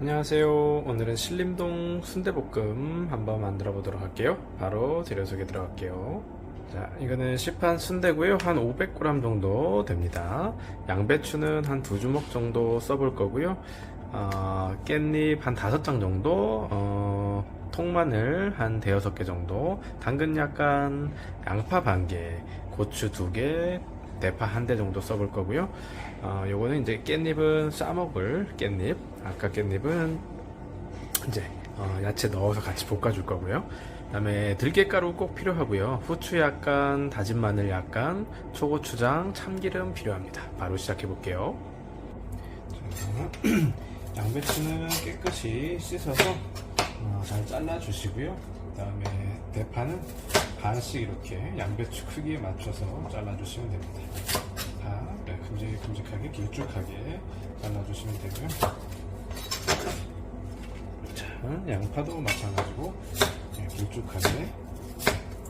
안녕하세요. 오늘은 신림동 순대볶음 한번 만들어 보도록 할게요. 바로 재료 소개 들어갈게요. 자, 이거는 시판 순대고요. 한 500g 정도 됩니다. 양배추는 한 두 주먹 정도 써볼 거고요. 어, 깻잎 한 다섯 장 정도, 어, 통마늘 한 대여섯 개 정도, 당근 약간, 양파 반 개, 고추 두 개, 대파 한 대 정도 써볼 거고요. 어, 요거는 이제 깻잎은 싸먹을 깻잎. 아까 깻잎은 이제 어, 야채 넣어서 같이 볶아줄 거고요. 그 다음에 들깨가루 꼭 필요하고요. 후추 약간, 다진 마늘 약간, 초고추장, 참기름 필요합니다. 바로 시작해 볼게요. 양배추는 깨끗이 씻어서 어, 잘 잘라 주시고요. 그 다음에 대파는 반씩 이렇게 양배추 크기에 맞춰서 잘라 주시면 됩니다. 다 네, 큼직큼직하게 길쭉하게 잘라주시면 되고요. 자, 양파도 마찬가지고 네, 길쭉하게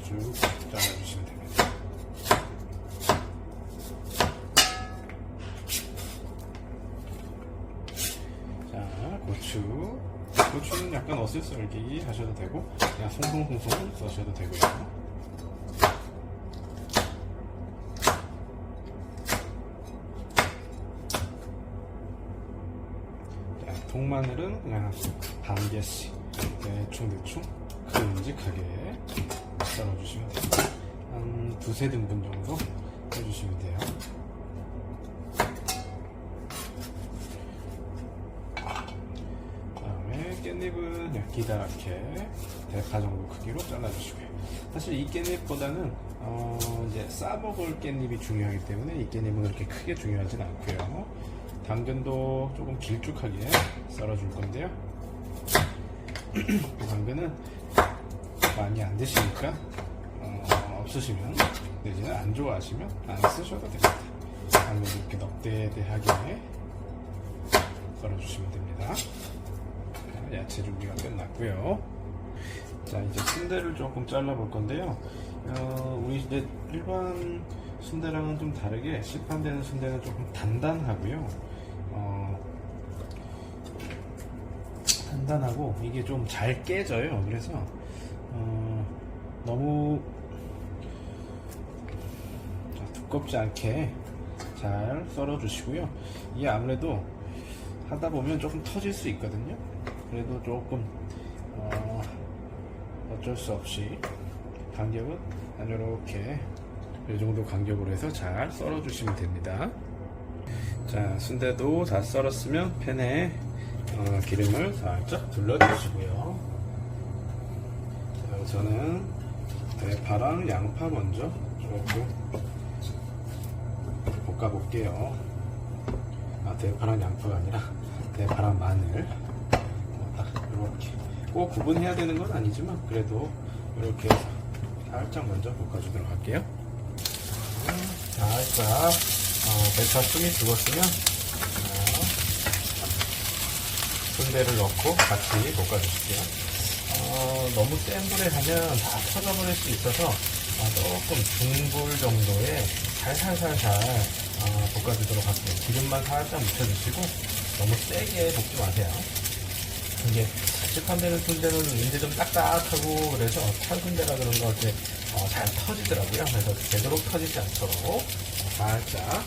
쭉 잘라주시면 됩니다. 어슬썰기 하셔도 되고, 그냥 송송송송 써셔도 되고요. 자, 통마늘은 그냥 반 개씩 대충 대충 큼직하게 썰어주시면 됩니다. 한 두세 등분 정도 해주시면 돼요. 그다음에 깻잎은 그냥 기다랗게 대파 정도 크기로 잘라주시고요. 사실 이 깻잎보다는 어, 이제 싸먹을 깻잎이 중요하기 때문에 이 깻잎은 그렇게 크게 중요하진 않고요. 당근도 조금 길쭉하게 썰어줄 건데요. 이 당근은 많이 안 드시니까 어, 없으시면 내지는 안 좋아하시면 안 쓰셔도 됩니다. 당근 이렇게 넉대대하게 썰어주시면 됩니다. 자, 야채 준비가 끝났고요. 자 이제 순대를 조금 잘라 볼 건데요. 어, 우리 이제 일반 순대랑은 좀 다르게 시판되는 순대는 조금 단단하고요. 어, 단단하고 이게 좀 잘 깨져요. 그래서 어, 너무 자, 두껍지 않게 잘 썰어 주시고요. 이게 아무래도 하다 보면 조금 터질 수 있거든요. 그래도 조금 어, 어쩔 수 없이 간격은 한 이렇게 이 정도 간격으로 해서 잘 썰어 주시면 됩니다. 자, 순대도 다 썰었으면 팬에 어, 기름을 살짝 둘러주시고요. 자, 저는 대파랑 양파 먼저 조금 볶아볼게요. 아, 대파랑 양파가 아니라 대파랑 마늘. 딱 이렇게 꼭 구분해야 되는 건 아니지만 그래도 이렇게 살짝 먼저 볶아주도록 할게요. 살짝 어, 대파 숨이 죽었으면 어, 순대를 넣고 같이 볶아주실게요. 어, 너무 센 불에 하면 다 터져버릴 수 있어서 어, 조금 중불 정도에 살살살살 어, 볶아주도록 할게요. 기름만 살짝 묻혀주시고 너무 세게 볶지 마세요. 이게 시판되는 순대는 이제 좀 딱딱하고 그래서 찰순대라 그런가 이렇게 어, 잘 터지더라고요. 그래서 되도록 터지지 않도록 살짝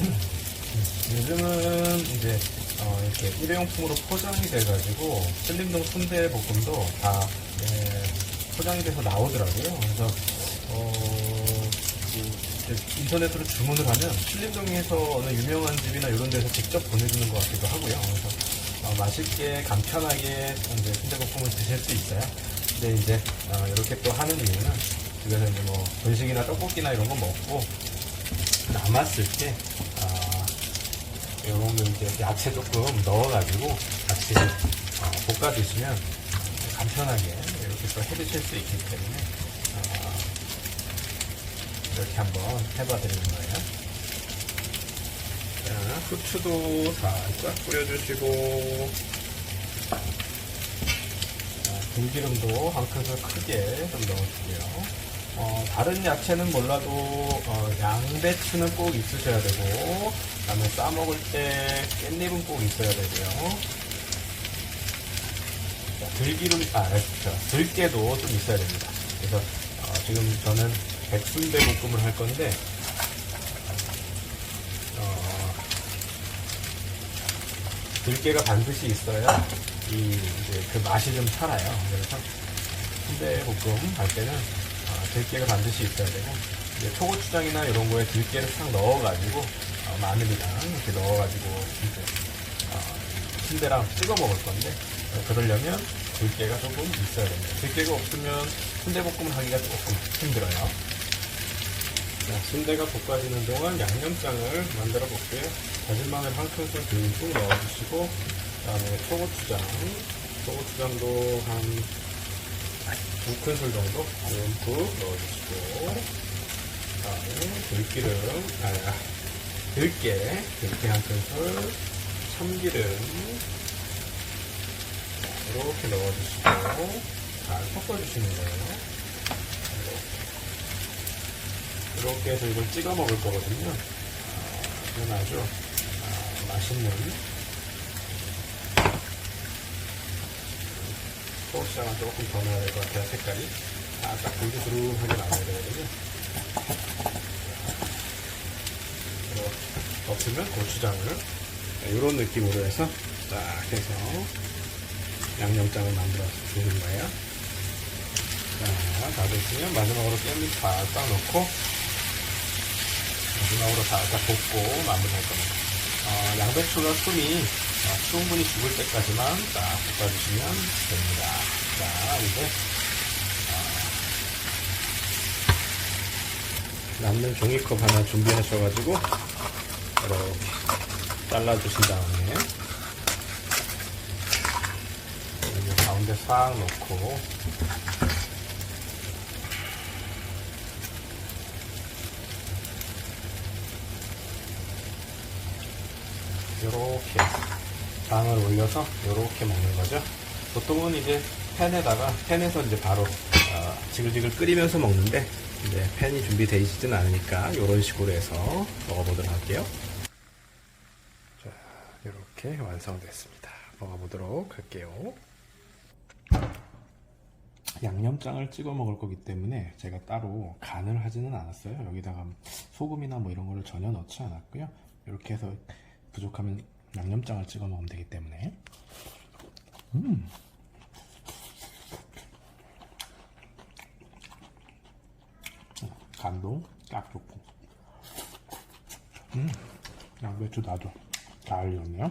요즘은 이제 어, 이렇게 일회용품으로 포장이 돼가지고 슬림동 순대 볶음도 다 예, 포장이 돼서 나오더라고요. 그래서 어, 그 인터넷으로 주문을 하면 슬림동에서 어느 유명한 집이나 이런 데서 직접 보내주는 것 같기도 하고요. 그래서 어, 맛있게 간편하게 이제 순대볶음을 드실 수 있어요. 근데 이제 어, 이렇게 또 하는 이유는 집에서 이제 뭐 분식이나 떡볶이나 이런 거 먹고 남았을 때 아, 이런 거 이제 야채 조금 넣어가지고 같이 어, 볶아 드시면 간편하게 이렇게 또 해 드실 수 있기 때문에 어, 이렇게 한번 해봐 드리는 거예요. 자, 후추도 살짝 뿌려주시고 자, 들기름도 한 큰술 크게 좀 넣어주고요. 어, 다른 야채는 몰라도 어, 양배추는 꼭 있으셔야 되고 그다음에 싸 먹을 때 깻잎은 꼭 있어야 되고요. 자, 들기름 아 그렇죠. 들깨도 좀 있어야 됩니다. 그래서 어, 지금 저는 백순대 볶음을 할 건데 어, 들깨가 반드시 있어야 이 이제 그 맛이 좀 살아요. 그래서 순대 볶음 할 때는 어, 들깨가 반드시 있어야 되고 이제 초고추장이나 이런 거에 들깨를 싹 넣어가지고 어, 마늘이랑 이렇게 넣어가지고 이제 어, 순대랑 찍어 먹을 건데 어, 그러려면 들깨가 조금 있어야 됩니다. 들깨가 없으면 순대 볶음을 하기가 조금 힘들어요. 자, 순대가 볶아지는 동안 양념장을 만들어 볼게요. 다진 마늘 한 큰술 듬뿍 넣어주시고, 그 다음에 초고추장, 초고추장도 한 두 큰술 정도 듬뿍 넣어주시고, 그 다음에 들기름, 아, 들깨, 들깨 한 큰술, 참기름, 자, 이렇게 넣어주시고, 잘 섞어주시는 거예요. 이렇게 해서 이걸 찍어 먹을 거거든요. 아, 아주 아, 맛있는 소스장을 조금 더 넣어야 될 것 같아요. 색깔이 아까 불두두하게 나와야 되거든요. 없으면 고추장을 이런 느낌으로 해서 딱 해서 양념장을 만들어 주는 거예요. 자, 다 됐으면 마지막으로 깻잎 살짝 넣고 마지막으로 살짝 볶고 마무리할 겁니다. 어, 양배추가 숨이 어, 충분히 죽을 때까지만 딱 볶아주시면 됩니다. 자, 이제 어, 남는 종이컵 하나 준비하셔가지고 이렇게 잘라주신 다음에 가운데 싹 넣고 요렇게 장을 올려서 요렇게 먹는 거죠. 보통은 이제 팬에다가 팬에서 이제 바로 어, 지글지글 끓이면서 먹는데 이제 팬이 준비되어 있지는 않으니까 요런 식으로 해서 먹어보도록 할게요. 자, 이렇게 완성됐습니다. 먹어보도록 할게요. 양념장을 찍어 먹을 거기 때문에 제가 따로 간을 하지는 않았어요. 여기다가 소금이나 뭐 이런 거를 전혀 넣지 않았고요. 이렇게 해서 부족하면 양념장을 찍어 먹으면 되기 때문에. 음. 간도 딱 좋고. 음. 양배추 나도 잘 익었네요.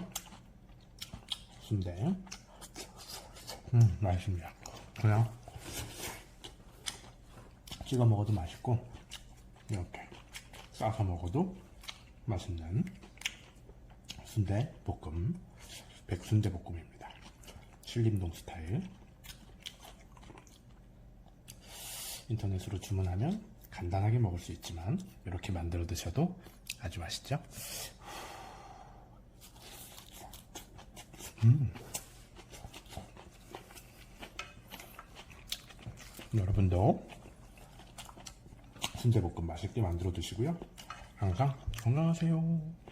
순대 음 맛있습니다. 그냥 찍어 먹어도 맛있고 이렇게 싸서 먹어도 맛있는 순대 볶음. 백순대 볶음입니다. 신림동 스타일. 인터넷으로 주문하면 간단하게 먹을 수 있지만 이렇게 만들어 드셔도 아주 맛있죠? 음. 여러분도 순대볶음 맛있게 만들어 드시고요. 항상 건강하세요